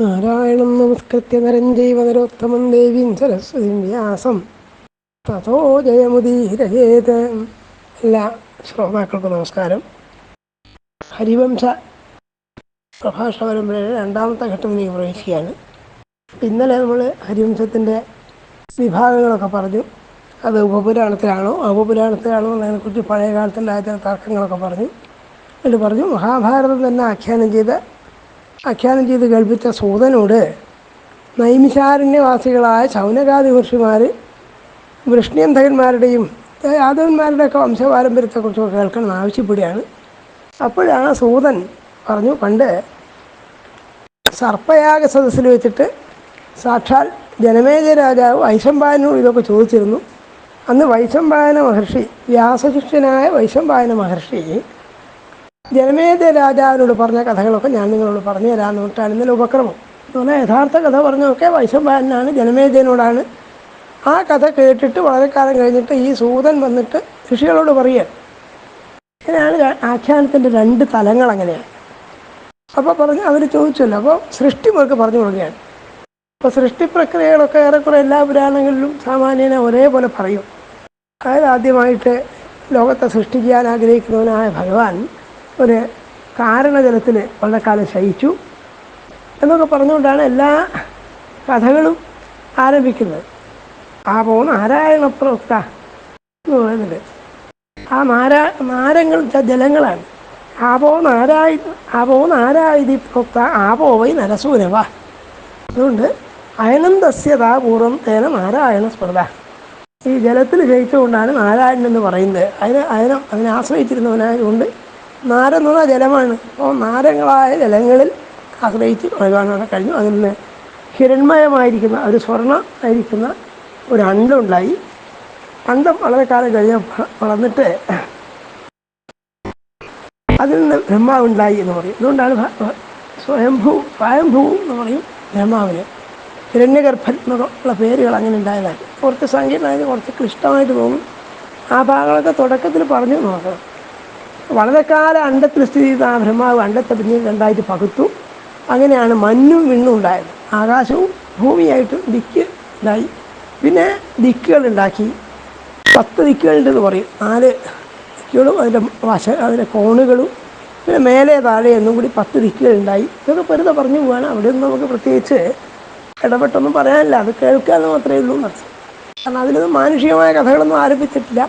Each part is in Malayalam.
നാരായണം നമസ്കൃത്യ നരം ജൈവ നരോത്തമം ദേവീം സരസ്വതിം വ്യാസം. തഥോ ജയമുദീരയേത്. എല്ലാ ശ്രോതാക്കൾക്കും നമസ്കാരം. ഹരിവംശ പ്രഭാഷണ പരമ്പരയുടെ രണ്ടാമത്തെ ഘട്ടത്തിലേക്ക് പ്രവേശിക്കുകയാണ്. ഇന്നലെ നമ്മൾ ഹരിവംശത്തിന്റെ വിഭാഗങ്ങളൊക്കെ പറഞ്ഞു. അത് ഉപപുരാണത്തിലാണോ അപപുരാണത്തിലാണോ എന്നതിനെക്കുറിച്ച് പഴയ കാലത്തുണ്ടായ തർക്കങ്ങളൊക്കെ പറഞ്ഞു. എന്നിട്ട് പറഞ്ഞു മഹാഭാരതം തന്നെ ആഖ്യാനം ചെയ്ത് ആഖ്യാനം ചെയ്ത് കേൾപ്പിച്ച സൂതനോട് നൈമിശാരണ്യവാസികളായ ശൗനകാദി ഋഷിമാർ വൃഷ്ണിയന്ധകന്മാരുടെയും യാദവന്മാരുടെയൊക്കെ വംശപാരമ്പര്യത്തെക്കുറിച്ചൊക്കെ കേൾക്കണം ആവശ്യപ്പെടുകയാണ്. അപ്പോഴാണ് സൂതൻ പറഞ്ഞു പണ്ട് സർപ്പയാഗ സദസ്സിൽ വെച്ചിട്ട് സാക്ഷാൽ ജനമേജ രാജാവ് വൈശമ്പായനോട് ഇതൊക്കെ ചോദിച്ചിരുന്നു. അന്ന് വൈശമ്പായന മഹർഷി വ്യാസശിഷ്യനായ വൈശമ്പായന മഹർഷി ജനമേജ രാജാവിനോട് പറഞ്ഞ കഥകളൊക്കെ ഞാൻ നിങ്ങളോട് പറഞ്ഞു തരാമെന്ന് പറഞ്ഞിട്ടാണ് ഉപക്രമം. പറഞ്ഞാൽ യഥാർത്ഥ കഥ പറഞ്ഞൊക്കെ വൈശമ്പായനാണ് ജനമേജയനോടാണ് ആ കഥ കേട്ടിട്ട് വളരെ കാലം കഴിഞ്ഞിട്ട് ഈ സൂതൻ വന്നിട്ട് ഋഷികളോട് പറയുക. ഇങ്ങനെയാണ് ആഖ്യാനത്തിന്റെ രണ്ട് തലങ്ങൾ അങ്ങനെയാണ്. അപ്പോൾ പറഞ്ഞ് അവർ ചോദിച്ചല്ലോ അപ്പോൾ സൃഷ്ടി മുറുക്ക് പറഞ്ഞു കൊടുക്കുകയാണ്. അപ്പോൾ സൃഷ്ടി പ്രക്രിയകളൊക്കെ ഏറെക്കുറെ എല്ലാ പുരാണങ്ങളിലും സാമാന്യനെ ഒരേപോലെ പറയും. അതായത് ആദ്യമായിട്ട് ലോകത്തെ സൃഷ്ടിക്കാൻ ആഗ്രഹിക്കുന്നവനായ ഭഗവാൻ ഒരു കാരണജലത്തിൽ വളരെ കാലം ശയിച്ചു എന്നൊക്കെ പറഞ്ഞുകൊണ്ടാണ് എല്ലാ കഥകളും ആരംഭിക്കുന്നത്. ആ പോ നാരായണ പ്രവർത്ത എന്ന് പറയുന്നുണ്ട് ആ നാരാ നാരങ്ങൾ ജലങ്ങളാണ്. ആപോ നാരായ ആപോ നാരായതി പ്രോക്ത ആപോ വൈ നരസൂരവ. അതുകൊണ്ട് അയനം തസ്യതാ പൂർവം തേന നാരായണ സ്മൃത. ഈ ജലത്തിൽ ജയിച്ചുകൊണ്ടാണ് നാരായണൻ എന്ന് പറയുന്നത്. അതിന് അയനം അതിനെ ആശ്രയിച്ചിരുന്നവനായതുകൊണ്ട് നാരെന്ന് പറഞ്ഞാൽ ജലമാണ്. അപ്പോൾ നാരങ്ങളായ ജലങ്ങളിൽ ആശ്രയിച്ച് ഭഗവാനോടെ കഴിഞ്ഞു. അതിൽ നിന്ന് ഹിരൺമയമായിരിക്കുന്ന ഒരു സ്വർണ ആയിരിക്കുന്ന ഒരു അണ്ടമുണ്ടായി. അണ്ടം വളരെ കാലം കഴിഞ്ഞ വളർന്നിട്ട് അതിൽ നിന്ന് ബ്രഹ്മാവുണ്ടായി എന്ന് പറയും. അതുകൊണ്ടാണ് സ്വയംഭൂ സ്വയംഭൂ എന്ന് പറയും ബ്രഹ്മാവിന്. ഹിരണ്യഗർഭൻ എന്നുള്ള പേരുകൾ അങ്ങനെ ഉണ്ടായതാണ് കുറച്ച് സങ്കീർണമായത് കുറച്ച് ക്ലിഷ്ടമായിട്ട് തോന്നും. ആ ഭാഗങ്ങളൊക്കെ തുടക്കത്തിൽ പറഞ്ഞു നോക്കണം വളരെ കാലം അണ്ടത്തിൽ സ്ഥിതി ചെയ്ത ആ ബ്രഹ്മാവ് അണ്ടത്തെ പിന്നീട് രണ്ടായിട്ട് പകുത്തു. അങ്ങനെയാണ് മഞ്ഞും വിണ്ണും ഉണ്ടായത്. ആകാശവും ഭൂമിയായിട്ട് ദിക്ക് ഉണ്ടായി പിന്നെ ദിക്കുകൾ ഉണ്ടാക്കി പത്ത് ദിക്കുകളുണ്ടെന്ന് പറയും. നാല് ദിക്കുകളും അതിന്റെ വശ അതിന്റെ കോണുകളും പിന്നെ മേലെ താഴെ എന്നും കൂടി പത്ത് ദിക്കുകളുണ്ടായി. ഇതൊക്കെ വെറുതെ പറഞ്ഞു പോവാണ്. അവിടെ നിന്ന് നമുക്ക് പ്രത്യേകിച്ച് ഇടപെട്ടൊന്നും പറയാനില്ല. അത് കേൾക്കാമെന്ന് മാത്രമേ ഉള്ളൂ എന്നർത്ഥം കാരണം അതിലൊന്നും മാനുഷികമായ കഥകളൊന്നും ആരംഭിച്ചിട്ടില്ല.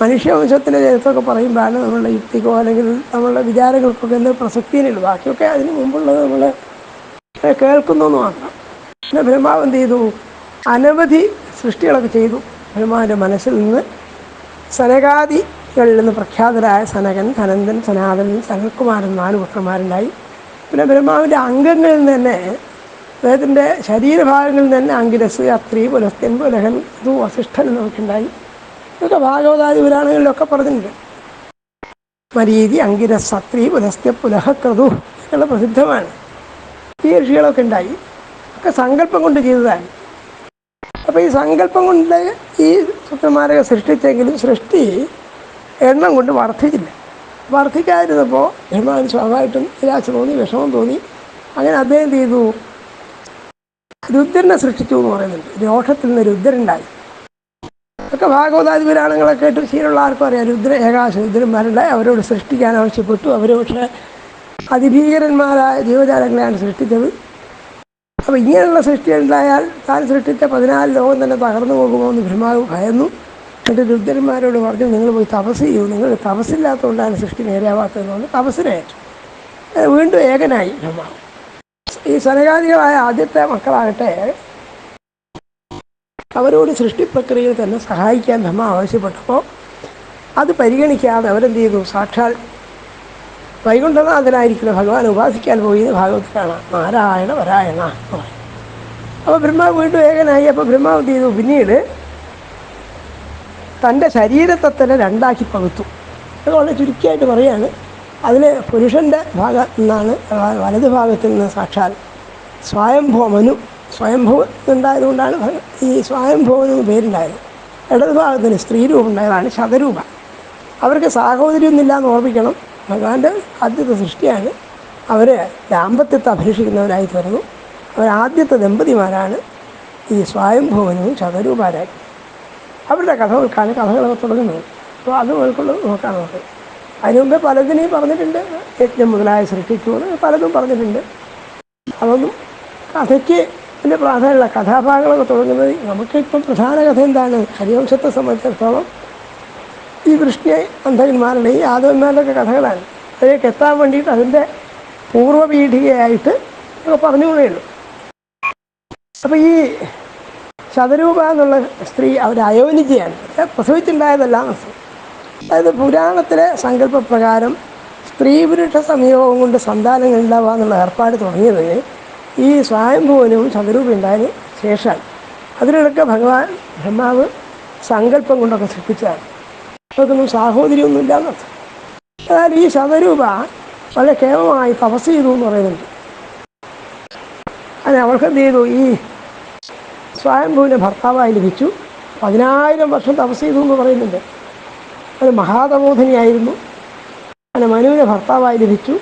മനുഷ്യവംശത്തിന്റെ ചരിത്രമൊക്കെ പറയുമ്പോഴാണ് നമ്മളുടെ യുക്തിക്കോ അല്ലെങ്കിൽ നമ്മളുടെ വിചാരങ്ങൾക്കൊക്കെ എന്ത് പ്രസക്തിയിലുള്ളൂ ബാക്കിയൊക്കെ അതിന് മുമ്പുള്ളത് നമ്മൾ കേൾക്കുന്നു എന്ന് മാത്രം പിന്നെ ബ്രഹ്മാവ് എന്ത് ചെയ്തു? അനവധി സൃഷ്ടികളൊക്കെ ചെയ്തു. ബ്രഹ്മാവിന്റെ മനസ്സിൽ നിന്ന് സനകാദികളിൽ നിന്ന് പ്രഖ്യാതരായ സനകൻ സനന്ദൻ സനാതനൻ സനൽകുമാരൻ നാല് പുത്രന്മാരുണ്ടായി. പിന്നെ ബ്രഹ്മാവിന്റെ അംഗങ്ങളിൽ നിന്ന് തന്നെ അദ്ദേഹത്തിന്റെ ശരീരഭാഗങ്ങളിൽ നിന്ന് തന്നെ അങ്കിരസ് അത്രി പുലസ്ത്യൻ പുലഹൻ ഇതു വസിഷ്ഠൻ എന്നൊക്കെ ഉണ്ടായി ഇതൊക്കെ ഭാഗവതാദി പുരാണങ്ങളിലൊക്കെ പറഞ്ഞിട്ടുണ്ട്. മരീതി അങ്കിര സത്രി പുലസ്ത്യ പുലഹക്രതു എന്നുള്ള പ്രസിദ്ധമാണ്. ഈ ഋഷികളൊക്കെ ഉണ്ടായി. ഒക്കെ സങ്കല്പം കൊണ്ട് ചെയ്തതാണ്. അപ്പോൾ ഈ സങ്കല്പം കൊണ്ട് ഈ പുത്രന്മാരൊക്കെ സൃഷ്ടിച്ചെങ്കിലും സൃഷ്ടി എണ്ണം കൊണ്ട് വർദ്ധിച്ചില്ല. വർദ്ധിക്കാതിരുന്നപ്പോൾ ബ്രഹ്മാവിന് സ്വാഭാവികമായിട്ടും നിരാശ തോന്നി വിഷമം തോന്നി. അങ്ങനെ അദ്ദേഹം ചെയ്തു? രുദ്രനെ സൃഷ്ടിച്ചു എന്ന് പറയുന്നുണ്ട്. രോഷത്തിൽ നിന്ന് രുദ്രനുണ്ടായി ഒക്കെ ഭാഗവതാദി പുരാണങ്ങളൊക്കെ കേട്ട് ശീലമുള്ള ആർക്കും അറിയാം. രുദ്ര ഏകാശ രുദ്രന്മാരുടെ അവരോട് സൃഷ്ടിക്കാൻ ആവശ്യപ്പെട്ടു. അവർ പക്ഷേ അതിഭീകരന്മാരായ ജീവജാലങ്ങളെയാണ് സൃഷ്ടിച്ചത്. അപ്പോൾ ഇങ്ങനെയുള്ള സൃഷ്ടിയുണ്ടായാൽ താൻ സൃഷ്ടിച്ച പതിനാല് ലോകം തന്നെ തകർന്നു പോകുമോ എന്ന് ഭ്രമാവ് ഭയന്നു. എന്നിട്ട് രുദ്രന്മാരോട് പറഞ്ഞു നിങ്ങൾ പോയി തപസ് ചെയ്യൂ. നിങ്ങൾ തപസ്സില്ലാത്തതുകൊണ്ടാണ് സൃഷ്ടി നേരെയാവാത്തതെന്നുകൊണ്ട് തപസ്സിനേറ്റു വീണ്ടും ഏകനായി. ഭ്രമാവ് ഈ സനകാദികളായ ആദ്യത്തെ മക്കളാകട്ടെ അവരോട് സൃഷ്ടി പ്രക്രിയയിൽ തന്നെ സഹായിക്കാൻ ബ്രഹ്മ ആവശ്യപ്പെട്ടപ്പോൾ അത് പരിഗണിക്കാതെ അവരെന്ത് ചെയ്തു സാക്ഷാൽ വൈകുണ്ഠനാഥനായിരിക്കുന്ന ഭഗവാൻ ഉപാസിക്കാൻ പോയി ഭാഗവത്തിലാണ് നാരായണ വരായണ എന്ന് അപ്പോൾ ബ്രഹ്മാവ് വീണ്ടും ഏകനായി. അപ്പോൾ ബ്രഹ്മാവ് എന്ത് ചെയ്തു പിന്നീട് തന്റെ ശരീരത്തെ തന്നെ രണ്ടാക്കി പകുത്തു. അത് വളരെ ചുരുക്കിയായിട്ട് പറയാണ്. അതിൽ പുരുഷന്റെ ഭാഗത്തു നിന്നാണ് വലതു ഭാഗത്ത് നിന്ന് സാക്ഷാൽ സ്വയംഭോ ഉണ്ടായതുകൊണ്ടാണ് ഈ സ്വയംഭവന് പേരുണ്ടായത്. ഇടത് ഭാഗത്തിന് സ്ത്രീ രൂപം ഉണ്ടായതാണ് ശതരൂപ. അവർക്ക് സാഹോദര്യമൊന്നുമില്ല എന്ന് ഓർമ്മിക്കണം. ഭഗവാന്റെ ആദ്യത്തെ സൃഷ്ടിയാണ്. അവർ ദാമ്പത്യത്തെ അഭിലഷിക്കുന്നവരായി തീർന്നു അവരാദ്യത്തെ ദമ്പതിമാരാണ് ഈ സ്വയംഭൂവനും ശതരൂപാരായി. അവരുടെ കഥകൾക്കാണ് കഥകളൊക്കെ തുടങ്ങുന്നത്. അപ്പോൾ അത് ഉൾക്കൊണ്ട് നോക്കാൻ നമുക്ക് അതിനു മുമ്പേ പലതിനെയും പറഞ്ഞിട്ടുണ്ട്. യജ്ഞം മുതലായ സൃഷ്ടിച്ചു പലതും പറഞ്ഞിട്ടുണ്ട്. അതൊന്നും കഥയ്ക്ക് വലിയ പ്രാധാന്യമുള്ള കഥാഭാഗങ്ങളൊക്കെ തുടങ്ങുന്നത് നമുക്കിപ്പം പ്രധാന കഥ എന്താണ്? ഹരിവംശത്തെ സംബന്ധിച്ചിടത്തോളം ഈ കൃഷ്ണ അന്ധകന്മാരുടെ ഈ യാദവന്മാരുടെയൊക്കെ കഥകളാണ്. അതിലേക്ക് എത്താൻ വേണ്ടിയിട്ട് അതിന്റെ പൂർവപീഠികയായിട്ട് ഒക്കെ പറഞ്ഞുകൊള്ളേ ഉള്ളൂ അപ്പോൾ ഈ ശതരൂപ എന്നുള്ള സ്ത്രീ അവർ അയോനിജയാണ് പ്രസവിച്ചുണ്ടായതല്ല അതായത് പുരാണത്തിലെ സങ്കല്പപ്രകാരം സ്ത്രീ പുരുഷ സംയോഗം കൊണ്ട് സന്താനങ്ങൾ ഉണ്ടാവുക എന്നുള്ള ഏർപ്പാട് തുടങ്ങിയത് ഈ സ്വയംഭുവനവും ശതരൂപ ഉണ്ടായതിന് ശേഷമാണ് അതിനിടയ്ക്ക് ഭഗവാൻ ബ്രഹ്മാവ് സങ്കല്പം കൊണ്ടൊക്കെ സൃഷ്ടിച്ചതാണ്. അവർക്കൊന്നും സാഹോദര്യമൊന്നുമില്ല എന്നർത്ഥം എന്നാൽ ഈ ശതരൂപ വളരെ കേമമായി തപസ് ചെയ്തു എന്ന് പറയുന്നുണ്ട്. അതിന് അവൾക്ക് എന്ത് ചെയ്തു? ഈ സ്വയംഭൂവിനെ ഭർത്താവായി ലഭിച്ചു. പതിനായിരം വർഷം തപസ് ചെയ്തു എന്ന് പറയുന്നുണ്ട്. അത് മഹാതബോധനിയായിരുന്നു അങ്ങനെ മനുവിനെ ഭർത്താവായി ലഭിച്ചു.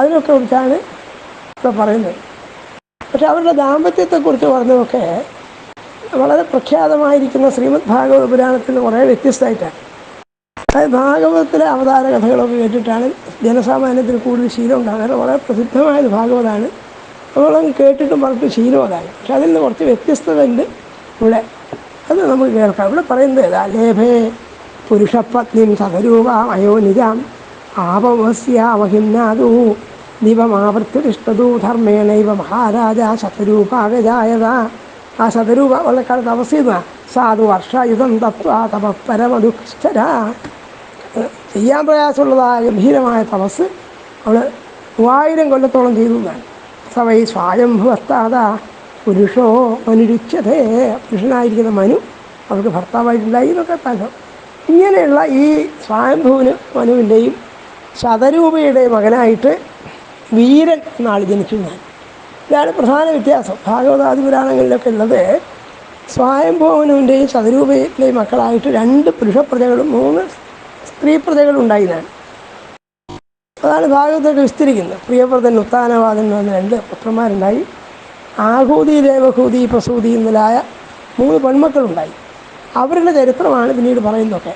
അതിനൊക്കെ കുറിച്ചാണ് ഇവിടെ പറയുന്നത്. പക്ഷെ അവരുടെ ദാമ്പത്യത്തെക്കുറിച്ച് പറഞ്ഞതൊക്കെ വളരെ പ്രഖ്യാതമായിരിക്കുന്ന ശ്രീമദ് ഭാഗവത പുരാണത്തിൽ നിന്ന് കുറേ വ്യത്യസ്തമായിട്ടാണ്. അതായത് ഭാഗവതത്തിലെ അവതാര കഥകളൊക്കെ കേട്ടിട്ടാണ് ജനസാമാന്യത്തിൽ കൂടുതൽ ശീലം ഉണ്ടാകാറ് വളരെ പ്രസിദ്ധമായത് ഭാഗവതമാണ് നമ്മളങ്ങ് കേട്ടിട്ടും പറഞ്ഞിട്ട് ശീലം അതാണ് പക്ഷെ അതിൽ നിന്ന് കുറച്ച് വ്യത്യസ്തത ഉണ്ട് ഇവിടെ. അത് നമുക്ക് കേൾക്കാം. ഇവിടെ പറയുന്നത് ഏതാ? ലേഭേ പുരുഷപത്നിം സഹരൂപ നിജാം ആപമസ്യാവഹിന്നാദു ദിവമാവർത്തിഷ്ടതു ധർമ്മേണൈവ മഹാരാജ ശതരൂപാകജായത ആ ശതരൂപ ഉള്ള തപസ് ചെയ്യുന്ന സാധു വർഷായുധം തത്വ തപ ചെയ്യാൻ പ്രയാസമുള്ളതായ ഗംഭീരമായ തപസ് അവൾ മൂവായിരം കൊല്ലത്തോളം ചെയ്തു എന്നാണ്. സവൈ സ്വായംഭുവസ്താത പുരുഷോ മനുരുച്ഛതേ. പുരുഷനായിരിക്കുന്ന മനു അവൾക്ക് ഭർത്താവായിട്ടുണ്ടായി എന്നൊക്കെ പറഞ്ഞു. ഇങ്ങനെയുള്ള ഈ സ്വായംഭുവിന് മനുവിന്റെയും ശതരൂപയുടെ മകനായിട്ട് വീരൻ എന്നാൾ ജനിച്ചു ഞാൻ. ഇതാണ് പ്രധാന വ്യത്യാസം. ഭാഗവതാദി പുരാണങ്ങളിലൊക്കെ ഉള്ളത് സ്വയംഭവനുവിന്റെയും ചതുരൂപയിലെയും മക്കളായിട്ട് രണ്ട് പുരുഷ പ്രജകളും മൂന്ന് സ്ത്രീ പ്രജകളും ഉണ്ടായതാണ്. അതാണ് ഭാഗവതമൊക്കെ വിസ്തരിക്കുന്നത്. പ്രിയപ്രദൻ ഉത്താനവാദൻ എന്ന് പറഞ്ഞ രണ്ട് പുത്രന്മാരുണ്ടായി. ആഹൂതി ദേവഹൂതി പ്രസൂതി മുതലായ മൂന്ന് പെൺമക്കളുണ്ടായി. അവരുടെ ചരിത്രമാണ് പിന്നീട് പറയുന്നതൊക്കെ.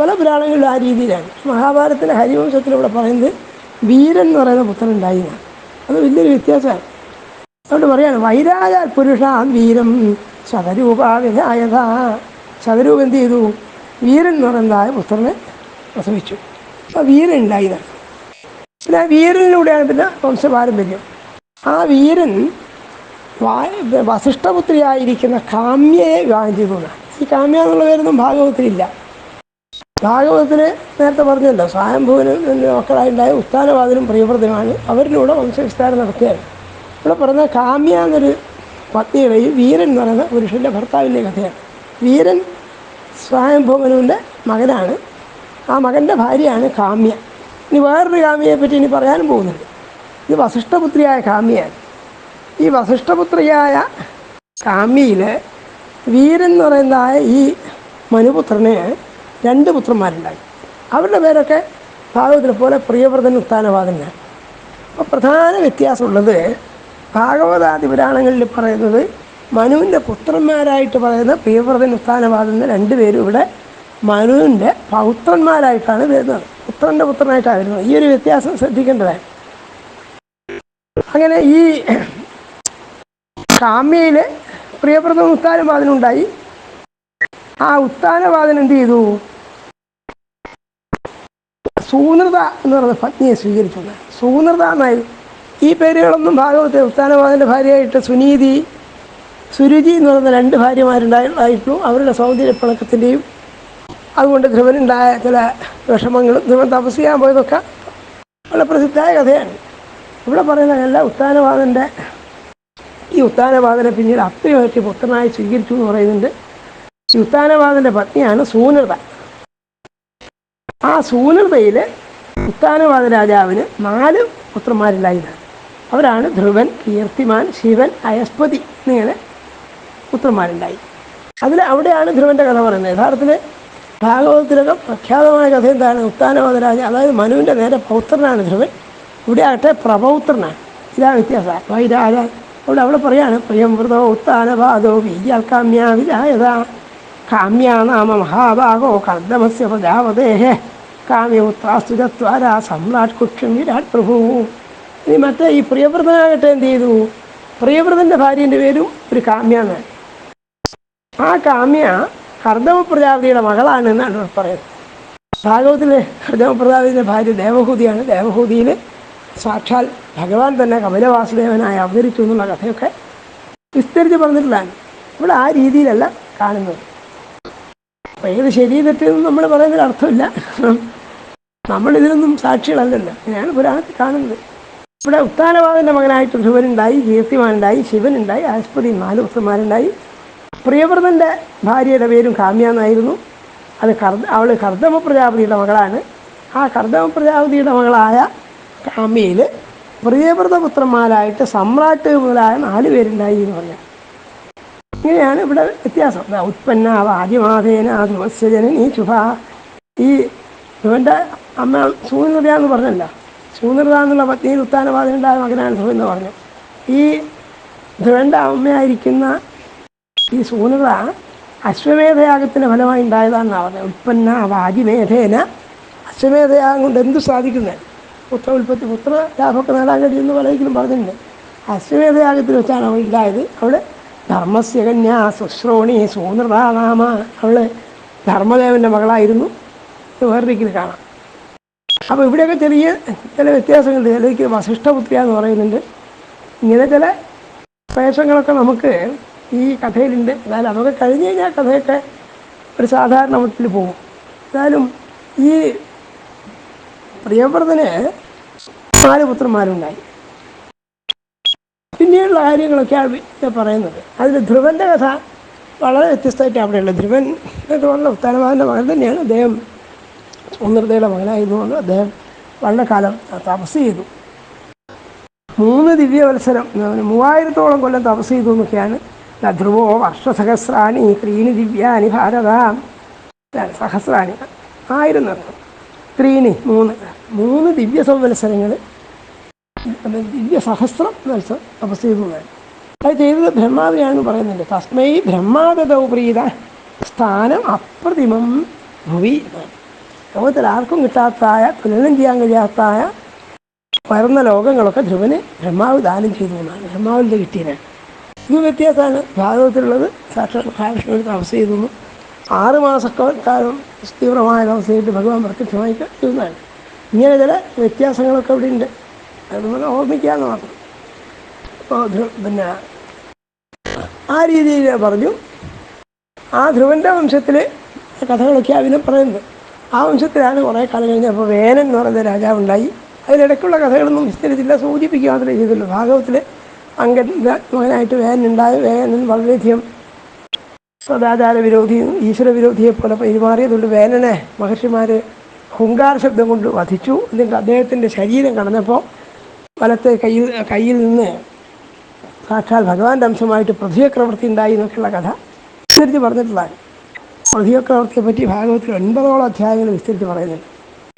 പല പുരാണങ്ങളിലും ആ രീതിയിലാണ്. മഹാഭാരതത്തിലെ ഹരിവംശത്തിലൂടെ പറയുന്നത് വീരൻ എന്ന് പറയുന്ന പുത്രൻ ഉണ്ടായി. ഞാൻ അത് വലിയൊരു വ്യത്യാസമാണ്. അതുകൊണ്ട് പറയാണ് വൈരാജ പുരുഷ വീരം ശതരൂപാവിനായത ശതരൂപ എന്ത് ചെയ്തു? വീരൻ എന്ന് പറയുന്നതായ പുത്രനെ പ്രസവിച്ചു. അപ്പോൾ വീരൻ ഉണ്ടായി പിന്നെ ആ വീരനിലൂടെയാണ് പിന്നെ വംശപാരമ്പര്യം. ആ വീരൻ വസിഷ്ഠപുത്രിയായിരിക്കുന്ന കാമ്യയെ വിവാഹം ചെയ്തു ഈ കാമ്യ എന്നുള്ള പേരൊന്നും ഭാഗവതത്തിലില്ല ഭാഗവതത്തിന് നേരത്തെ പറഞ്ഞല്ലോ സ്വയംഭുവിന് മക്കളായിട്ടുണ്ടായ ഉത്താനവാദനും പ്രിയവ്രതനുമാണ് അവരിലൂടെ വംശവിസ്താരം നടത്തുകയാണ് ഇവിടെ പറഞ്ഞ കാമ്യ എന്നൊരു പത്നിയുടെയും വീരൻ എന്ന് പറയുന്ന പുരുഷന്റെ ഭർത്താവിന്റെ കഥയാണ്. വീരൻ സ്വയംഭുവനുവിന്റെ മകനാണ്. ആ മകന്റെ ഭാര്യയാണ് കാമ്യ. ഇനി വേറൊരു കാമ്യയെ പറ്റി ഇനി പറയാനും പോകുന്നുണ്ട്. ഇത് വസിഷ്ഠപുത്രിയായ കാമ്യയാണ്. ഈ വസിഷ്ഠപുത്രിയായ കാമ്യയിൽ വീരൻ എന്ന് പറയുന്നതായ ഈ മനുപുത്രന് രണ്ട് പുത്രന്മാരുണ്ടായി. അവരുടെ പേരൊക്കെ ഭാഗവതിനെ പോലെ പ്രിയവ്രതൻ ഉത്താനവാദനാണ് അപ്പോൾ പ്രധാന വ്യത്യാസമുള്ളത് ഭാഗവതാദി പുരാണങ്ങളിൽ പറയുന്നത് മനുവിന്റെ പുത്രന്മാരായിട്ട് പറയുന്ന പ്രിയവ്രതൻ രണ്ട് രണ്ടുപേരും ഇവിടെ മനുവിന്റെ പൗത്രന്മാരായിട്ടാണ് വരുന്നത്. പുത്രന്റെ പുത്രനായിട്ടാണ് വരുന്നത്. ഈ ഒരു വ്യത്യാസം ശ്രദ്ധിക്കേണ്ടതാണ്. അങ്ങനെ ഈ കാമ്യയിൽ പ്രിയപ്രദ ഉത്താനവാദനുണ്ടായി ആ ഉത്താനവാദൻ എന്ത് ചെയ്തു? സൂനൃത എന്ന് പറയുന്ന പത്നിയെ സ്വീകരിച്ചു. സൂനൃത എന്നായി. ഈ പേരുകളൊന്നും ഭാഗവത്തെ ഉത്താനവാദന്റെ ഭാര്യയായിട്ട് സുനീതി സുരുചി എന്ന് പറയുന്ന രണ്ട് ഭാര്യമാരുണ്ടായിട്ടുള്ളൂ അവരുടെ സൗന്ദര്യപ്പിണക്കത്തിന്റെയും അതുകൊണ്ട് ധ്രുവനുണ്ടായ ചില വിഷമങ്ങളും ധ്രുവൻ തപസ് ചെയ്യാൻ പോയതൊക്കെ വളരെ പ്രസിദ്ധമായ കഥയാണ്. ഇവിടെ പറയുന്ന എല്ലാ ഉത്താനവാദന്റെ ഈ ഉത്താനവാദനെ പിന്നീട് അത്രയുമായിട്ട് പുത്രനായി സ്വീകരിച്ചു എന്ന് പറയുന്നുണ്ട്. ഈ ഉത്താനവാദന്റെ പത്നിയാണ് സൂനൃത. ആ സൂനൃതയിൽ ഉത്താനവാദ രാജാവിന് നാല് പുത്രന്മാരുണ്ടായിരുന്നു അവരാണ് ധ്രുവൻ കീർത്തിമാൻ ശിവൻ അയസ്പതി എന്നിങ്ങനെ പുത്രന്മാരുണ്ടായി. അതിൽ അവിടെയാണ് ധ്രുവന്റെ കഥ പറയുന്നത്. യഥാർത്ഥത്തിൽ ഭാഗവതത്തിലൊക്കെ പ്രഖ്യാതമായ കഥ എന്താണ്? ഉത്താനവാദ രാജ അതായത് മനുവിന്റെ നേരെ പൗത്രനാണ് ധ്രുവൻ. ഇവിടെ ആകട്ടെ പ്രപൗത്രനാണ്. ഇതാ വ്യത്യാസം. വൈരാജ അവിടെ അവിടെ പറയാണ് പ്രിയമൃതോ ഉത്താനപാദോ വീര്യാൽക്കാമ്യ വിജായത കാമ്യാനാമ മഹാഭാഗോ കർദ്ദമസ്യ പ്രജാപതേഹേ. കാമ്യപുത്രാസ്തുജത്വാര സമ്രാട് കുക്ഷം വിരാട് പ്രഭു. ഇനി മറ്റേ ഈ പ്രിയവ്രതനാകട്ടെ എന്ത് ചെയ്തു? പ്രിയവ്രതന്റെ ഭാര്യന്റെ പേരും ഒരു കാമ്യാന്ന് ആ കാമ്യ ഹർദമ പ്രജാപതിയുടെ മകളാണ് എന്നാണ് പറയുന്നത്. ഭാഗവത്തിലെ ഹർദമ പ്രജാപതിയുടെ ഭാര്യ ദേവഹൂതിയാണ്. ദേവഹൂതിയിൽ സാക്ഷാൽ ഭഗവാൻ തന്നെ കപിലവാസുദേവനായി അവതരിച്ചു എന്നുള്ള കഥയൊക്കെ വിസ്തരിച്ച് പറഞ്ഞിട്ടുള്ളതാണ്. ഇവിടെ ആ രീതിയിലല്ല കാണുന്നത്. അപ്പോൾ ഏത് ശരീരത്തിൽ നമ്മൾ പറയുന്നതിൽ അർത്ഥമില്ല. നമ്മളിതിനൊന്നും സാക്ഷികളല്ലല്ലോ. ഞാൻ പുരാണത്തിൽ കാണുന്നത്. ഇവിടെ ഉത്താനവാദന്റെ മകനായിട്ട് ധ്രുവനുണ്ടായി കീർത്തിമാനുണ്ടായി ശിവനുണ്ടായി ആസ്പതി നാല് പുത്രന്മാരുണ്ടായി പ്രിയവ്രതന്റെ ഭാര്യയുടെ പേരും കാമ്യ എന്നായിരുന്നു. അത് കർദ അവൾ കർദമ പ്രജാപതിയുടെ മകളാണ്. ആ കർദമ പ്രജാപതിയുടെ മകളായ കാമ്യയിൽ പ്രിയവ്രതപുത്രന്മാരായിട്ട് സമ്രാട്ട് മുതലായ നാല് പേരുണ്ടായി എന്ന് പറഞ്ഞു. ഇങ്ങനെയാണ് ഇവിടെ വ്യത്യാസം. ഉത്പന്ന ആദ്യമാതേന ധ്രുവസ്യജനനീ ശുഭ ഈ ധ്രുവന്റെ അമ്മ സൂനൃത എന്ന് പറഞ്ഞല്ല. സൂനൃത എന്നുള്ള പത്നി ഉത്താനവാദിനുണ്ടായ മകനാണ് ധ്രുവൻ എന്ന് പറഞ്ഞു. ഈ ധ്രുവന്റെ അമ്മയായിരിക്കുന്ന ഈ സൂനൃത അശ്വമേധയാഗത്തിന്റെ ഫലമായി ഉണ്ടായതാണെന്നാണ് പറഞ്ഞത്. ഉൽപ്പന്ന വാജിമേധേന അശ്വമേധയാഗം കൊണ്ട് എന്ത് സാധിക്കുന്നത് പുത്ര ഉൽപ്പത്തി പുത്ര ലാഭമൊക്കെ നേടാൻ കഴിയുമെന്ന് പലരിക്കലും പറഞ്ഞിട്ടുണ്ട്. അശ്വമേധയാഗത്തിൽ വെച്ചാണ് അവൾ ഉണ്ടായത്. അവൾ ധർമ്മസ്യ കന്യാ സുശ്രോണി സൂനൃത നാമ. അവൾ ധർമ്മദേവന്റെ മകളായിരുന്നു. രീതിയിൽ കാണാം. അപ്പോൾ ഇവിടെയൊക്കെ ചെറിയ ചില വ്യത്യാസങ്ങളുണ്ട്. ചിലർക്ക് വസിഷ്ഠപുത്രിയ എന്ന് പറയുന്നുണ്ട്. ഇങ്ങനെ ചില വേഷങ്ങളൊക്കെ നമുക്ക് ഈ കഥയിലുണ്ട്. എന്നാലും അതൊക്കെ കഴിഞ്ഞ് കഴിഞ്ഞാൽ കഥയൊക്കെ ഒരു സാധാരണ മട്ടിൽ പോകും. എന്നാലും ഈ പ്രിയവ്രതന് നാല് പുത്രന്മാരുണ്ടായി. പിന്നീടുള്ള കാര്യങ്ങളൊക്കെയാണ് പറയുന്നത്. അതിൽ ധ്രുവന്റെ കഥ വളരെ വ്യത്യസ്തമായിട്ട് അവിടെയുള്ളത്. ധ്രുവൻ എന്ന് പറഞ്ഞ ഉത്താനവാദന്റെ മകൻ തന്നെയാണ്. അദ്ദേഹം സുന്ദരതയുടെ മകനായതുകൊണ്ട് അദ്ദേഹം വളരെ കാലം തപസ് ചെയ്തു. മൂന്ന് ദിവ്യവത്സരം മത്സരം മൂവായിരത്തോളം കൊല്ലം തപസ് ചെയ്തു എന്നൊക്കെയാണ് ധ്രുവോ വർഷസഹസ്രാണി ത്രീണി ദിവ്യാനി ഭാരത. സഹസ്രാണി. ആയിരം നടത്തും ത്രീണി മൂന്ന്. മൂന്ന് ദിവ്യ സംവത്സരങ്ങൾ ദിവ്യ സഹസ്രം മത്സരം തപസ് ചെയ്തു അത് ചെയ്തത് ബ്രഹ്മാവിനാണെന്ന് പറയുന്നുണ്ട് തസ്മൈ ബ്രഹ്മാദതൗപ്രീത സ്ഥാനം അപ്രതിമം ഭുവി എന്നാണ് ലോകത്തിൽ ആർക്കും കിട്ടാത്തായ തുലനം ചെയ്യാൻ കഴിയാത്തായ വരുന്ന ലോകങ്ങളൊക്കെ ധ്രുവന് ബ്രഹ്മാവ് ദാനം ചെയ്തു എന്നാണ്. ബ്രഹ്മാവിന്റെ കിട്ടിയതിനാണ് ഇത് വ്യത്യാസമാണ്. ഭാഗവത്തിലുള്ളത് സാക്ഷാത് മഹാവിഷ്ണുവിന് തപസ് ചെയ്തു ആറ് മാസക്കാലം തീവ്രമായ തപസ് ചെയ്തിട്ട് ഭഗവാൻ പ്രത്യക്ഷമായി ചെയ്യുന്നതാണ് ഇങ്ങനെ ചില വ്യത്യാസങ്ങളൊക്കെ ഇവിടെ ഉണ്ട്. അതുപോലെ ഓർമ്മിക്കാന്ന് മാത്രം. പിന്നെ ആ രീതിയിൽ പറഞ്ഞു. ആ ധ്രുവന്റെ വംശത്തിൽ കഥകളൊക്കെ അതിനെ പറയുന്നത്. ആ വംശത്തിലാണ് കുറേ കാലം കഴിഞ്ഞപ്പോൾ വേനൻ എന്ന് പറയുന്ന രാജാവുണ്ടായി. അതിനിടയ്ക്കുള്ള കഥകളൊന്നും വിസ്തരിച്ചില്ല. സൂചിപ്പിക്കുക മാത്രമേ ചെയ്തുള്ളൂ. ഭാഗവത്തിൽ അങ്കന്റെ മകനായിട്ട് വേനനുണ്ടായി വേനൻ വളരെയധികം സദാചാര വിരോധിയും ഈശ്വര വിരോധിയെ പോലെ പെരുമാറിയതുകൊണ്ട് വേനനെ മഹർഷിമാർ ഹുങ്കാര ശബ്ദം കൊണ്ട് വധിച്ചു. എന്നിട്ട് അദ്ദേഹത്തിന്റെ ശരീരം കടന്നപ്പോൾ വലത്തെ കയ്യിൽ കയ്യിൽ നിന്ന് സാക്ഷാൽ ഭഗവാന്റെ അംശമായിട്ട് പ്രതിചക്രവർത്തി ഉണ്ടായി എന്നൊക്കെയുള്ള കഥ വിസ്തരിച്ച് പറഞ്ഞിട്ടുള്ളതാണ്. പ്രതിചക്രവർത്തിയെ പറ്റി ഭാഗവത്തിൽ ഒൻപതോളം അധ്യായങ്ങൾ വിസ്തരിച്ച് പറയുന്നുണ്ട്.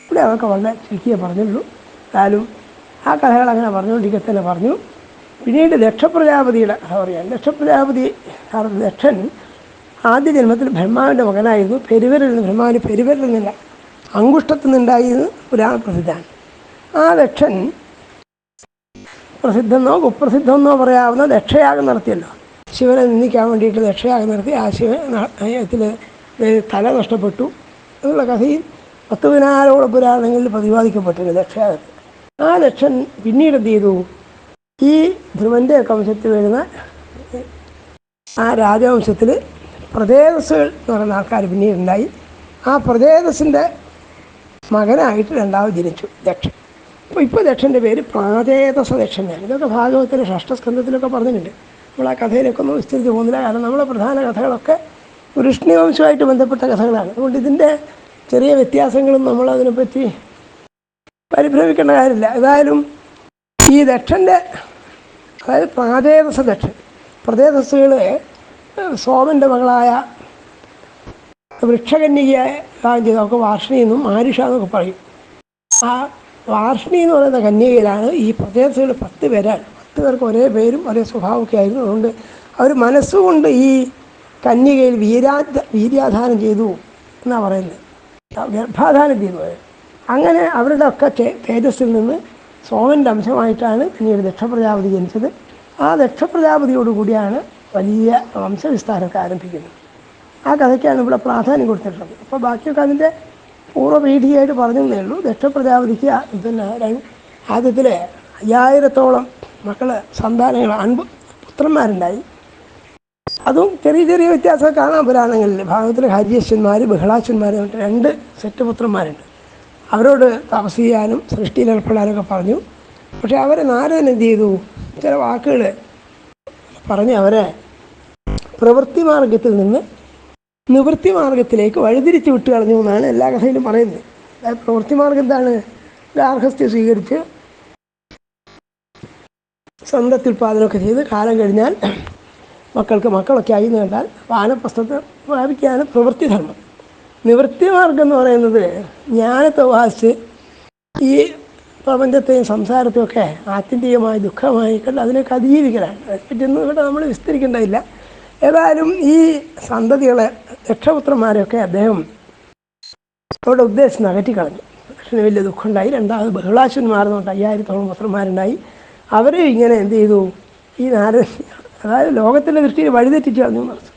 ഇവിടെ അതൊക്കെ വളരെ ചുരുക്കിയേ പറഞ്ഞുള്ളൂ. എന്നാലും ആ കഥകൾ അങ്ങനെ പറഞ്ഞുകൊണ്ടിരിക്കെ തന്നെ പറഞ്ഞു. പിന്നീട് ദക്ഷപ്രജാപതിയുടെ കഥ പറയാം. ദക്ഷപ്രജാപതി ദക്ഷൻ ആദ്യ ജന്മത്തിൽ ബ്രഹ്മാവിന്റെ മകനായിരുന്നു. പെരുവരിൽ നിന്ന് ബ്രഹ്മാവിന്റെ പെരുവരിൽ നിന്നില്ല അങ്കുഷ്ടത്തിൽ നിന്നുണ്ടായിരുന്നു പുരാണ പ്രസിദ്ധമാണ് ആ ദക്ഷൻ പ്രസിദ്ധമെന്നോ കുപ്രസിദ്ധമെന്നോ പറയാവുന്ന ദക്ഷയാഗം നടത്തിയല്ലോ. ശിവനെ നിന്ദിക്കാൻ വേണ്ടിയിട്ട് ദക്ഷയാഗം നടത്തി ആ ശിവ ശിവത്തിൽ തല നഷ്ടപ്പെട്ടു. എന്നുള്ള കഥയിൽ പത്ത് പതിനാലോളം പുരാണങ്ങളിൽ പ്രതിപാദിക്കപ്പെട്ടിരുന്നു ദക്ഷയാഗത്തിൽ ആ ലക്ഷൻ പിന്നീട് എന്ത് ചെയ്തു? ഈ ധ്രുവന്റെ വംശത്തിൽ വരുന്ന ആ രാജവംശത്തിൽ പ്രദേശസുകൾ എന്ന് പറയുന്ന ആൾക്കാർ പിന്നീടുണ്ടായി ആ പ്രദേശസിന്റെ മകനായിട്ട് രണ്ടാമത് ജനിച്ചു ദക്ഷൻ. അപ്പോൾ ഇപ്പോൾ ദക്ഷന്റെ പേര് പ്രാതേതസ ദക്ഷനാണ് ഇതൊക്കെ ഭാഗവത്തിലെ ഷഷ്ടസ്കന്ധത്തിലൊക്കെ പറഞ്ഞിട്ടുണ്ട്. നമ്മൾ ആ കഥയിലൊക്കെ ഒന്നും വിസ്തരിച്ച് പോകുന്നില്ല. കാരണം നമ്മളെ പ്രധാന കഥകളൊക്കെ വൃഷ്ണിവംശമായിട്ട് ബന്ധപ്പെട്ട കഥകളാണ്. അതുകൊണ്ട് ഇതിന്റെ ചെറിയ വ്യത്യാസങ്ങളും നമ്മളതിനെപ്പറ്റി പരിഭ്രമിക്കേണ്ട കാര്യമില്ല. ഏതായാലും ഈ ദക്ഷന്റെ അതായത് പ്രാതേതസ ദക്ഷൻ പ്രതേതസ്സുകൾ സോമന്റെ മകളായ വൃക്ഷകന്യകയായ ചെയ്ത് അവർക്ക് വാർഷിണി എന്നും മാരിഷ എന്നൊക്കെ പറയും. ആ വാർഷിണി എന്ന് പറയുന്ന കന്യകയിലാണ് ഈ പ്രദേശത്തുള്ള പത്ത് പേരാണ്. പത്ത് പേർക്ക് ഒരേ പേരും ഒരേ സ്വഭാവമൊക്കെ ആയിരുന്നു. അതുകൊണ്ട് അവർ മനസ്സുകൊണ്ട് ഈ കന്യകയിൽ വീരാ വീര്യാധാനം ചെയ്തു എന്നാണ് പറയുന്നത്. ഗർഭാധാനം ചെയ്തു. അങ്ങനെ അവരുടെ ഒക്കെ തേജസ്സിൽ നിന്ന് സോമന്റെ അംശമായിട്ടാണ് പിന്നീട് ദക്ഷപ്രജാപതി ജനിച്ചത്. ആ ദക്ഷപ്രജാപതിയോടുകൂടിയാണ് വലിയ വംശവിസ്താരമൊക്കെ ആരംഭിക്കുന്നത്. ആ കഥയ്ക്കാണ് ഇവിടെ പ്രാധാന്യം കൊടുത്തിട്ടുള്ളത്. അപ്പോൾ ബാക്കിയൊക്കെ അതിന്റെ പൂർവപീഠിയായിട്ട് പറഞ്ഞതേ ഉള്ളൂ. ദക്ഷപ്രജാപതിക്ക് പിന്നെ ആദ്യത്തിലെ അയ്യായിരത്തോളം മക്കൾ സന്താനങ്ങൾ അൻപ പുത്രന്മാരുണ്ടായി. അതും ചെറിയ ചെറിയ വ്യത്യാസം കാണാൻ പുരാണങ്ങളിൽ ഭാഗത്തിൽ ഹരിയശ്വന്മാർ ബഹളാശ്വന്മാർ രണ്ട് സെറ്റ് പുത്രന്മാരുണ്ട്. അവരോട് തപസ് ചെയ്യാനും സൃഷ്ടിയിൽ ഏർപ്പെടാനൊക്കെ പറഞ്ഞു. പക്ഷേ അവരെ നാരദൻ എന്ത് ചെയ്തു? ചില വാക്കുകൾ പറഞ്ഞ് അവരെ പ്രവൃത്തി മാർഗത്തിൽ നിന്ന് നിവൃത്തി മാർഗത്തിലേക്ക് വഴിതിരിച്ച് വിട്ട് കളഞ്ഞു എന്നാണ് എല്ലാ കഥയിലും പറയുന്നത്. അതായത് പ്രവൃത്തി മാർഗം എന്താണ്? ഗാർഹസ്ഥ്യം സ്വീകരിച്ച് സന്തത്യുൽപാദനമൊക്കെ ചെയ്ത് കാലം കഴിഞ്ഞാൽ മക്കൾക്ക് മക്കളൊക്കെ ആയി എന്ന് കണ്ടാൽ വാനപ്രസ്ഥത്തെ ധർമ്മം. നിവൃത്തി മാർഗം എന്ന് പറയുന്നത് ജ്ഞാനത്തെ വാസിച്ച് ഈ പ്രപഞ്ചത്തെയും സംസാരത്തെയും ഒക്കെ ആത്യന്തികമായി ദുഃഖമായി കണ്ട് അതിനൊക്കെ അതിജീവിക്കലാണ്. അതിനെപ്പറ്റിയൊന്നും ഇവിടെ നമ്മൾ വിസ്തരിക്കേണ്ടതില്ല. ഏതായാലും ഈ സന്തതികളെ രക്ഷപുത്രന്മാരെയൊക്കെ അദ്ദേഹം അവരുടെ ഉദ്ദേശം അകറ്റിക്കളഞ്ഞു കൃഷ്ണന് വലിയ ദുഃഖമുണ്ടായി. രണ്ടാമത് ബഹുളാശ്വന്മാർ തൊട്ട് അയ്യായിരത്തോളം പുത്രന്മാരുണ്ടായി. അവരെ ഇങ്ങനെ എന്ത് ചെയ്തു? ഈ നാരദ അതായത് ലോകത്തിന്റെ ദൃഷ്ടിയിൽ വഴിതെറ്റിച്ച് കളഞ്ഞു എന്ന് അർത്ഥം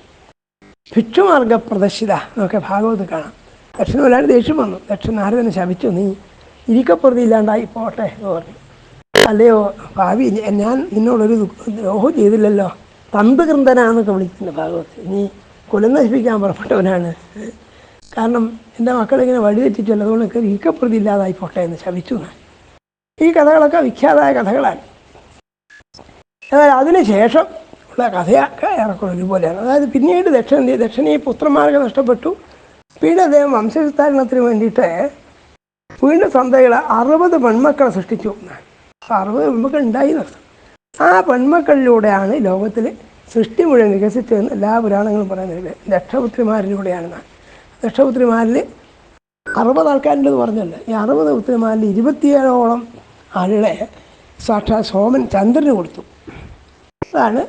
ഭിക്ഷുമാർഗ പ്രദർശിത എന്നൊക്കെ ഭാഗവത് കാണാം. ദക്ഷിണ ഒരാൾ ദേഷ്യം വന്നു. ദക്ഷിണ നാരദനെ ശപിച്ചു. നീ ഇരിക്കപ്പുറതി ഇല്ലാണ്ടായി പോട്ടെ എന്ന് പറഞ്ഞു. അല്ലയോ ഭാവി ഞാൻ നിന്നോടൊരു ദ്രോഹം ചെയ്തില്ലല്ലോ. തന്തുകൃന്ദനാന്നൊക്കെ വിളിക്കുന്ന ഭാഗവത് നീ കുലം നശിപ്പിക്കാൻ പുറപ്പെട്ടവനാണ്. കാരണം എന്റെ മക്കളിങ്ങനെ വഴിതെറ്റിച്ചല്ലോ അതുകൊണ്ട് ഇരിക്കപ്രതി ഇല്ലാതായി പോട്ടെ എന്ന് ശപിച്ചു ഈ കഥകളൊക്കെ വിഖ്യാതായ കഥകളാണ്. എന്നാൽ അതിനുശേഷം ഉള്ള കഥയൊക്കെ ഏറെക്കുറെ ഒരുപോലെയാണ് അതായത് പിന്നീട് ദക്ഷിണ ദക്ഷിണീ പുത്രന്മാർക്ക് നഷ്ടപ്പെട്ടു. പിന്നെ അദ്ദേഹം വംശവിസ്താരണത്തിന് വേണ്ടിയിട്ട് വീണ്ടും സന്തകൾ അറുപത് പെൺമക്കളെ സൃഷ്ടിച്ചു. അപ്പോൾ അറുപത് പെൺമക്കൾ ഉണ്ടായി നഷ്ടം ആ പെൺമക്കളിലൂടെയാണ് ലോകത്തിൽ സൃഷ്ടി മുഴുവൻ വികസിച്ചതെന്ന് എല്ലാ പുരാണങ്ങളും പറയുന്നത്. ദക്ഷപുത്രിമാരിലൂടെയാണെന്നാണ് ദക്ഷപുത്രിമാരിൽ അറുപത് ആൾക്കാരുണ്ടെന്ന് പറഞ്ഞല്ലോ. ഈ അറുപത് പുത്രിമാരിൽ ഇരുപത്തിയേഴോളം ആളുകളെ സാക്ഷാത് സോമൻ ചന്ദ്രന് കൊടുത്തു. അതാണ്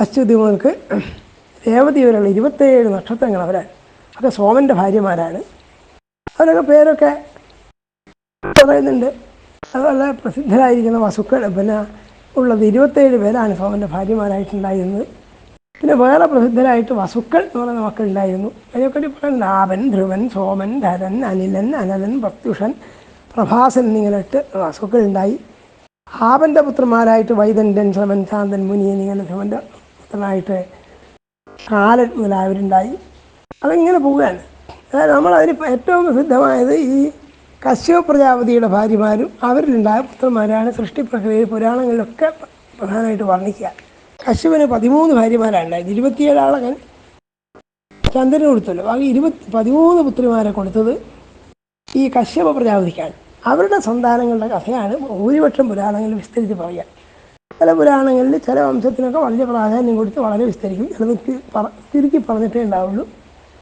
അശ്വതി മുതൽക്ക് രേവതി വരെയുള്ള ഇരുപത്തേഴ് നക്ഷത്രങ്ങൾ അവരാണ് ഒക്കെ സോമന്റെ ഭാര്യമാരാണ്. അവരൊക്കെ പേരൊക്കെ പറയുന്നുണ്ട്. അതുപോലെ പ്രസിദ്ധരായിരിക്കുന്ന വസുക്കൾ. പിന്നെ ഉള്ളത് ഇരുപത്തേഴ് പേരാണ് സോമന്റെ ഭാര്യമാരായിട്ടുണ്ടായിരുന്നത്. പിന്നെ വേറെ പ്രസിദ്ധരായിട്ട് വസുക്കൾ എന്ന് പറയുന്ന മക്കളുണ്ടായിരുന്നു. അതിനൊക്കെ പറയുന്നത് ആപൻ ധ്രുവൻ സോമൻ ധരൻ അനിലൻ അനലൻ പ്രത്യുഷൻ പ്രഭാസൻ എന്നിങ്ങനെട്ട് വസുക്കളുണ്ടായി. ആപന്റെ പുത്രന്മാരായിട്ട് വൈദണ്ഡൻ ശ്രമൻ ശാന്തൻ മുനി ഇങ്ങനെ ധ്രുവന്റെ പുത്രനായിട്ട് കാലൻ മുതലായവരുണ്ടായി അതിങ്ങനെ പോവുകയാണ്. അതായത് നമ്മളതിന് ഏറ്റവും പ്രസിദ്ധമായത് ഈ കശ്യപ പ്രജാപതിയുടെ ഭാര്യമാരും അവരിലുണ്ടായ പുത്രന്മാരാണ് സൃഷ്ടി പ്രക്രിയയിൽ പുരാണങ്ങളിലൊക്കെ പ്രധാനമായിട്ട് വർണിക്കുക. കശ്യപന് പതിമൂന്ന് ഭാര്യമാരാണ് ഉണ്ടായത്. ഇരുപത്തിയേഴാളകൻ ചന്ദ്രന് കൊടുത്തല്ലോ. ബാക്കി ഇരുപത്തി പതിമൂന്ന് പുത്രിമാരെ കൊടുത്തത് ഈ കശ്യപ പ്രജാപതിക്കാണ്. അവരുടെ സന്താനങ്ങളുടെ കഥയാണ് ഭൂരിപക്ഷം പുരാണങ്ങളിൽ വിസ്തരിച്ച് പറയുക. ചില പുരാണങ്ങളിൽ ചില വംശത്തിനൊക്കെ വലിയ പ്രാധാന്യം കൊടുത്ത് വളരെ വിസ്തരിക്കും. ചിലത് പറ- ചുരുക്കി പറഞ്ഞിട്ടേ ഉണ്ടാവുള്ളൂ.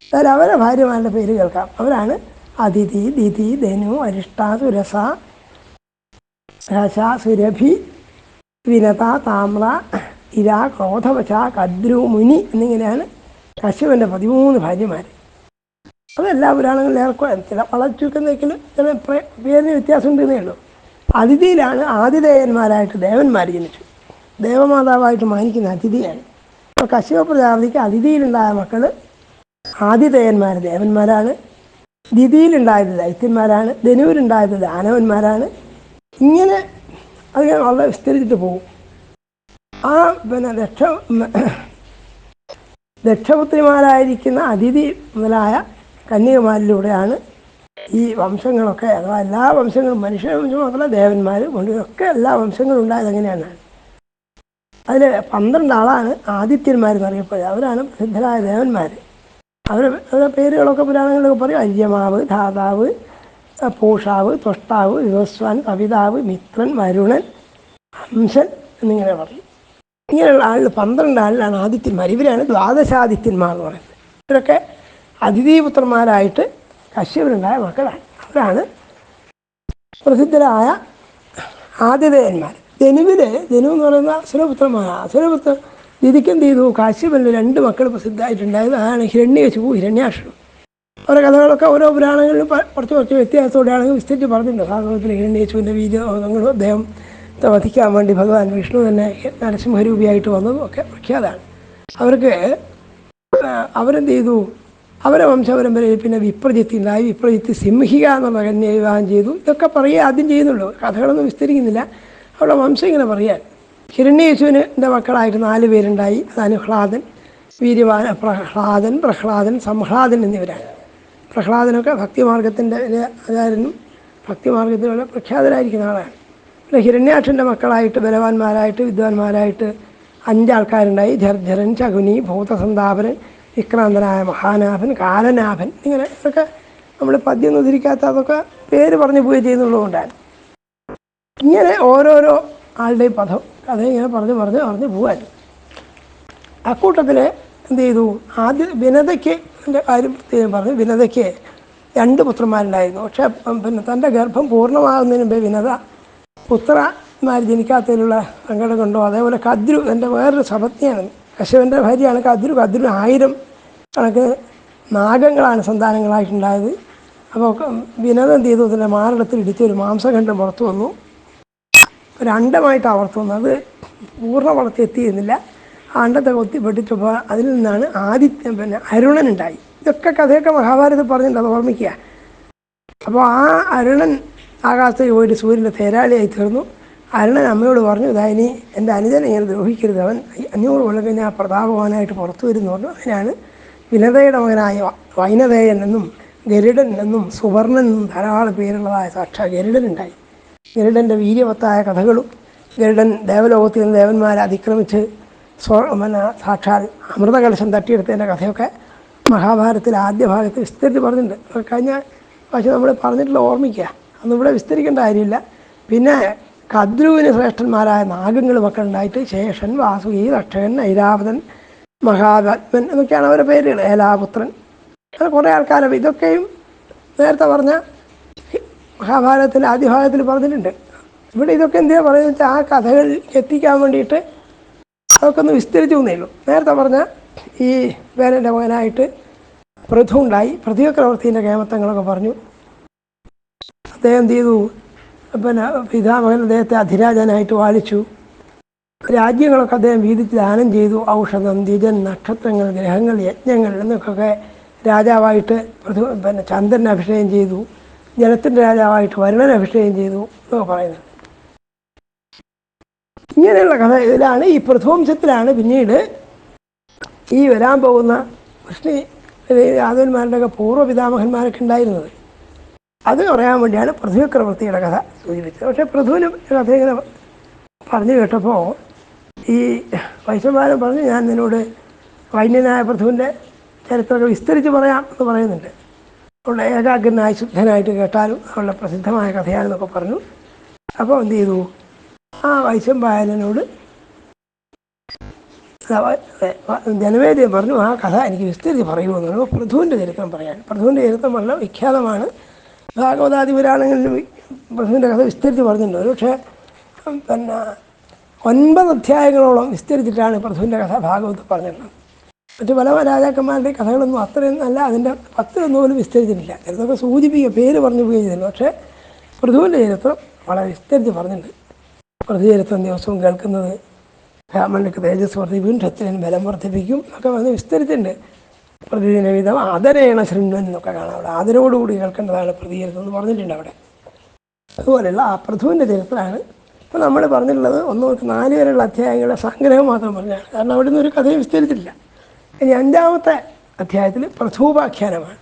അതായത് അവരെ ഭാര്യമാരുടെ പേര് കേൾക്കാം. അവരാണ് അതിഥി ദിതി ധനു അരിഷ്ട സുരസ രസ സുരഭി വിനത താമ്ര ഇര ക്രോധവശ കദ്രു മുനി എന്നിങ്ങനെയാണ് കശ്യപന്റെ പതിമൂന്ന് ഭാര്യമാർ അതെല്ലാ പുരാണങ്ങളിലും ഏർക്കുറെ ചില വളരെ ചുരുക്കുന്നേക്കിൽ ചില പേരിന് വ്യത്യാസമുണ്ടെന്നേ ഉള്ളൂ. അതിഥിയിലാണ് ആതിഥേയന്മാരായിട്ട് ദേവന്മാർ ജനിച്ചു ദേവമാതാവായിട്ട് മാനിക്കുന്ന അതിഥിയാണ്. അപ്പോൾ കശ്യപ പ്രജാപതിക്ക് അതിഥിയിലുണ്ടായ മക്കൾ ആതിഥേയന്മാർ ദേവന്മാരാണ്. ദിതിയിലുണ്ടായത് ദൈത്യന്മാരാണ്. ധനുവിലുണ്ടായത് ദാനവന്മാരാണ്. ഇങ്ങനെ അത് ഞാൻ വളരെ വിസ്തരിച്ചിട്ട് പോകും. ആ പിന്നെ ദക്ഷ ദക്ഷപുത്രിമാരായിരിക്കുന്ന അതിഥി മുതലായ കന്യകമാരിലൂടെയാണ് ഈ വംശങ്ങളൊക്കെ അഥവാ എല്ലാ വംശങ്ങളും മനുഷ്യ വംശം മാത്രമല്ല ദേവന്മാർ ഒക്കെ എല്ലാ വംശങ്ങളും ഉണ്ടായത് എങ്ങനെയാണ് അതിൽ പന്ത്രണ്ട് ആളാണ് ആദിത്യന്മാരെന്ന് അറിയപ്പെടുക അവരാണ് പ്രസിദ്ധരായ ദേവന്മാർ അവർ അവരുടെ പേരുകളൊക്കെ പുരാണങ്ങളിലൊക്കെ പറയും. അര്യമാവ് ധാതാവ് പൂഷാവ് തൊഷ്ടാവ് വിവസ്വാൻ കവിതാവ് മിത്രൻ വരുണൻ ഹംസൻ എന്നിങ്ങനെ പറയും. ഇങ്ങനെയുള്ള ആളിൽ പന്ത്രണ്ട് ആളിലാണ് ആദിത്യന്മാർ ഇവരാണ് ദ്വാദശാദിത്യന്മാർ എന്ന് പറയുന്നത്. ഇവരൊക്കെ അതിഥിപുത്രന്മാരായിട്ട് കശ്യപനുണ്ടായ മക്കളാണ്. അവരാണ് പ്രസിദ്ധരായ ആതിഥേയന്മാർ ധനുവിൽ ധനു എന്ന് പറയുന്ന അസുരപുത്രമാണ്. അസുരപുത്ര ദിതിക്ക് എന്ത് ചെയ്തു. കാശ്യപനിൽ രണ്ട് മക്കൾ പ്രസിദ്ധമായിട്ടുണ്ടായത് അതാണ് ഹിരണ്യകശിപു ഹിരണ്യാക്ഷനും ഓരോ കഥകളൊക്കെ ഓരോ പുരാണങ്ങളിലും കുറച്ച് കുറച്ച് വ്യത്യാസത്തോടെയാണെങ്കിൽ വിസ്തരിച്ച് പറഞ്ഞിട്ടുണ്ട്. ഭാഗവതത്തിൽ ഹിരണ്യേശുവിന്റെ വീര്യങ്ങളും അദ്ദേഹം വധിക്കാൻ വേണ്ടി ഭഗവാൻ വിഷ്ണു തന്നെ നരസിംഹരൂപിയായിട്ട് വന്നതും ഒക്കെ പ്രഖ്യാതാണ്. അവർക്ക് അവരെന്ത് ചെയ്തു? അവരെ വംശപരമ്പരയിൽ പിന്നെ വിപ്രജിത്ത് ഉണ്ടായി വിപ്രജിത്ത് സിംഹിക എന്ന മകനെ വിവാഹം ചെയ്തു. ഇതൊക്കെ പറയുക ആദ്യം ചെയ്യുന്നുള്ളൂ. കഥകളൊന്നും വിസ്തരിക്കുന്നില്ല. അവരുടെ വംശം ഇങ്ങനെ പറയാൻ. ഹിരണ്യേശുവിന്റെ മക്കളായിട്ട് നാല് പേരുണ്ടായി. അതാണ് ഹ്ലാദൻ വീര്യവാന പ്രഹ്ലാദൻ പ്രഹ്ലാദൻ സംഹ്ലാദൻ എന്നിവരാണ്. പ്രഹ്ലാദനൊക്കെ ഭക്തിമാർഗത്തിന്റെ ആചാരനും ഭക്തിമാർഗത്തിലുള്ള പ്രഖ്യാതരായിരിക്കുന്ന ആളാണ്. പിന്നെ ഹിരണ്യാക്ഷന്റെ മക്കളായിട്ട് ബലവാന്മാരായിട്ട് വിദ്വാൻമാരായിട്ട് അഞ്ചാൾക്കാരുണ്ടായി. ധർധരൻ ശകുനി ഭൂതസന്താപനൻ വിക്രാന്തനായ മഹാനാഭൻ കാലനാഭൻ. ഇങ്ങനെ ഇതൊക്കെ നമ്മൾ പദ്യം ഉദ്ധരിക്കാത്ത അതൊക്കെ പേര് പറഞ്ഞു പോയി ചെയ്യുന്നുള്ളതുകൊണ്ടാണ്. ഇങ്ങനെ ഓരോരോ ആളുടെയും പദം കഥ ഇങ്ങനെ പറഞ്ഞ് പറഞ്ഞ് പറഞ്ഞ് പോകാൻ അക്കൂട്ടത്തിൽ എന്ത് ചെയ്തു? ആദ്യ വിനതയ്ക്ക് കാര്യം പ്രത്യേകം പറഞ്ഞു. വിനതയ്ക്ക് രണ്ട് പുത്രന്മാരുണ്ടായിരുന്നു. പക്ഷേ പിന്നെ തന്റെ ഗർഭം പൂർണമാകുന്നതിന് മുമ്പേ വിനത പുത്രന്മാർ ജനിക്കാത്തതിലുള്ള സങ്കടം കൊണ്ടോ? അതേപോലെ കദ്രു എന്റെ വേറൊരു സപത്നിയാണ്. കശവന്റെ ഭാര്യയാണ് കദ്രു കദ്രു ആയിരം കണക്ക് നാഗങ്ങളാണ് സന്താനങ്ങളായിട്ടുണ്ടായത്. അപ്പോൾ വിനത എന്ത് ചെയ്തു? അതിന്റെ മാറിടത്തിൽ ഇടിച്ച് ഒരു മാംസഖണ്ഡം പുറത്തു വന്നു. ഒരു അണ്ടമായിട്ട് അവർത്ത് വന്നു അത് പൂർണ വളർത്തി എത്തിയിരുന്നില്ല. ആ അണ്ടത്തെ കൊത്തി പെട്ടിട്ടപ്പോൾ അതിൽ നിന്നാണ് ആദിത്യം പിന്നെ അരുണൻ ഉണ്ടായി ഇതൊക്കെ കഥയൊക്കെ മഹാഭാരതം പറഞ്ഞിട്ടുണ്ട്. അത് ഓർമ്മിക്കുക. അപ്പോൾ ആ അരുണൻ ആകാശത്തേക്ക് പോയിട്ട് സൂര്യന്റെ തേരാളിയായി തീർന്നു. അരുണൻ അമ്മയോട് പറഞ്ഞു ഇതാ ഇനി എന്റെ അനുജനെ ഇങ്ങനെ ദ്രോഹിക്കരുത്. അവൻ അഞ്ഞൂറ് കൊല്ലം കഴിഞ്ഞ് ആ പ്രതാപവാനായിട്ട് പുറത്തു വരുന്നു പറഞ്ഞു. അതിനാണ് വിനതയുടെ മകനായ വൈനതേയൻ എന്നും ഗരുഡൻ എന്നും സുവർണൻ എന്നും ധാരാളം പേരുള്ളതായ സാക്ഷാ ഗരുഡൻ ഉണ്ടായി ഗരുഡന്റെ വീര്യവത്തായ കഥകളും ഗരുഡൻ ദേവലോകത്തിൽ നിന്ന് ദേവന്മാരെ അതിക്രമിച്ച് സ്വ പിന്നെ സാക്ഷാൽ അമൃതകലശം തട്ടിയെടുത്തതിന്റെ കഥയൊക്കെ മഹാഭാരതത്തിൽ ആദ്യ ഭാഗത്ത് വിസ്തരിച്ച് പറഞ്ഞിട്ടുണ്ട്. കഴിഞ്ഞ പക്ഷേ നമ്മൾ പറഞ്ഞിട്ടുള്ള ഓർമ്മിക്കുക. അന്ന് ഇവിടെ വിസ്തരിക്കേണ്ട കാര്യമില്ല. പിന്നെ കദ്രുവിന് ശ്രേഷ്ഠന്മാരായ നാഗങ്ങൾ മക്കളുണ്ടായിട്ട് ശേഷൻ വാസുകി രക്ഷകൻ ഐരാവതൻ മഹാപത്മൻ എന്നൊക്കെയാണ് അവരുടെ പേരുകൾ ഏലാപുത്രൻ. അങ്ങനെ കുറേ ആൾക്കാരെ ഇതൊക്കെയും നേരത്തെ പറഞ്ഞ മഹാഭാരതത്തിന്റെ ആദ്യ ഭാഗത്തിൽ പറഞ്ഞിട്ടുണ്ട്. ഇവിടെ ഇതൊക്കെ എന്തിനാ പറയുന്നത് വെച്ചാൽ ആ കഥകൾ എത്തിക്കാൻ വേണ്ടിയിട്ട് അതൊക്കെ ഒന്ന് വിസ്തരിച്ചു എന്നേ ഉള്ളൂ. നേരത്തെ പറഞ്ഞ ഈ വേനന്റെ മകനായിട്ട് പ്രഥു ഉണ്ടായി. പൃഥ്വിചക്രവർത്തിന്റെ കേമത്തങ്ങളൊക്കെ പറഞ്ഞു. അദ്ദേഹം എന്ത് ചെയ്തു? പിന്നെ പിതാമകൻ അദ്ദേഹത്തെ അധിരാജനായിട്ട് വാഴിച്ചു രാജ്യങ്ങളൊക്കെ അദ്ദേഹം വീതിച്ച് ദാനം ചെയ്തു. ഔഷധം ദ്വിജൻ നക്ഷത്രങ്ങൾ ഗ്രഹങ്ങൾ യജ്ഞങ്ങൾ എന്നൊക്കെ രാജാവായിട്ട് പ്രഥു പിന്നെ ചന്ദ്രൻ അഭിഷേകം ചെയ്തു. ജലത്തിന്റെ രാജാവായിട്ട് വരുണൻ അഭിഷേകം ചെയ്തു എന്നൊക്കെ പറയുന്നത്. ഇങ്ങനെയുള്ള കഥ ഇതിലാണ്. ഈ പ്രഥംശത്തിലാണ് പിന്നീട് ഈ വരാൻ പോകുന്ന കൃഷ്ണി യാദവന്മാരുടെയൊക്കെ പൂർവ പിതാമഹന്മാരൊക്കെ ഉണ്ടായിരുന്നത്. അത് പറയാൻ വേണ്ടിയാണ് പൃഥ്വിക്രവർത്തിയുടെ കഥ സൂചിപ്പിച്ചത്. പക്ഷേ പൃഥുവിന് കഥ ഇങ്ങനെ പറഞ്ഞു കേട്ടപ്പോൾ ഈ വൈശ്വന്മാരും പറഞ്ഞു ഞാൻ നിന്നോട് വൈന്യനായ പൃഥുവിന്റെ ചരിത്രമൊക്കെ വിസ്തരിച്ച് പറയാം എന്ന് പറയുന്നുണ്ട്. അതുകൊണ്ട് ഏകാഗ്രനായി ശുദ്ധനായിട്ട് കേട്ടാലും ഉള്ള പ്രസിദ്ധമായ കഥയാണെന്നൊക്കെ പറഞ്ഞു. അപ്പോൾ എന്ത് ചെയ്തു? ആ വൈശംപായനോട് ജനവേദ്യം പറഞ്ഞു ആ കഥ എനിക്ക് വിസ്തരിച്ച് പറയുമെന്ന് പറഞ്ഞു പൃഥുവിന്റെ ചരിത്രം പറയാൻ. പൃഥുവിന്റെ ചരിത്രം വളരെ വിഖ്യാതമാണ്. ഭാഗവതാദി പുരാണങ്ങളിൽ പൃഥുവിന്റെ കഥ വിസ്തരിച്ച് പറഞ്ഞിട്ടുണ്ട്. പക്ഷേ പിന്നെ ഒൻപത് അധ്യായങ്ങളോളം വിസ്തരിച്ചിട്ടാണ് പൃഥുവിന്റെ കഥ ഭാഗവത്ത് പറഞ്ഞിട്ടുള്ളത്. മറ്റു പല രാജാക്കന്മാരുടെ കഥകളൊന്നും അത്രയും നല്ല അതിന്റെ പത്തിലൊന്നും പോലും വിസ്തരിച്ചിട്ടില്ല. ചിലതൊക്കെ സൂചിപ്പിക്കുക പേര് പറഞ്ഞു പോവുകയും ചെയ്തിരുന്നു. പക്ഷേ പൃഥുവിന്റെ ചരിത്രം വളരെ വിസ്തരിച്ച് പറഞ്ഞിട്ടുണ്ട്. പൃഥ്വി ചരിത്രം ദിവസവും കേൾക്കുന്നത് ബ്രാഹ്മണർക്ക് തേജസ് വർദ്ധിപ്പിക്കും ക്ഷത്രിയൻ ബലം വർദ്ധിപ്പിക്കും എന്നൊക്കെ പറഞ്ഞ് വിസ്തരിച്ചിട്ടുണ്ട്. പ്രതിദിന വിധം ആദരേണ ശൃംഖലൻ എന്നൊക്കെ കാണാം. അവിടെ ആദരവോടുകൂടി കേൾക്കേണ്ടതാണ് പ്രതിചരിത്രം എന്ന് പറഞ്ഞിട്ടുണ്ട് അവിടെ. അതുപോലെയുള്ള ആ പൃഥുവിന്റെ ചരിത്രമാണ് ഇപ്പോൾ നമ്മൾ പറഞ്ഞിട്ടുള്ളത് ഒന്ന് നാല് വരെയുള്ള അധ്യായങ്ങളുടെ സംഗ്രഹം മാത്രം പറഞ്ഞാണ്. കാരണം അവിടെ നിന്ന് ഒരു കഥയും വിസ്തരിച്ചിട്ടില്ല. ഇനി അഞ്ചാമത്തെ അധ്യായത്തിൽ പ്രഥൂപാഖ്യാനമാണ്.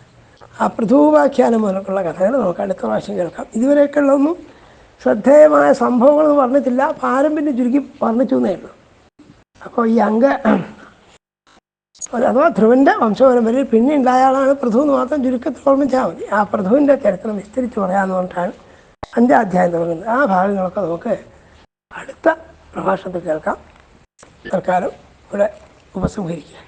ആ പ്രഥൂപാഖ്യാനം മുതലുള്ള കഥകൾ നമുക്ക് അടുത്ത പ്രാവശ്യം കേൾക്കാം. ഇതുവരെയൊക്കെയുള്ളതൊന്നും ശ്രദ്ധേയമായ സംഭവങ്ങളൊന്നും പറഞ്ഞിട്ടില്ല പാരമ്പര്യം ചുരുക്കി വർണിച്ചു എന്നേ ഉള്ളൂ. അപ്പോൾ ഈ അംഗ അഥവാ ധ്രുവന്റെ വംശപരമ്പരയിൽ പിന്നെ ഉണ്ടായ ആളാണ് പ്രഥു എന്ന് മാത്രം ചുരുക്കത്തിൽ ഓർമ്മിച്ചാൽ മതി. ആ പ്രഥുവിന്റെ ചരിത്രം വിസ്തരിച്ച് പറയാമെന്ന് പറഞ്ഞിട്ടാണ് അഞ്ചാം അധ്യായം തുടങ്ങുന്നത്. ആ ഭാഗങ്ങളൊക്കെ നമുക്ക് അടുത്ത പ്രഭാഷണത്തിൽ കേൾക്കാം. തൽക്കാലം ഇവിടെ ഉപസംഹരിക്കുക.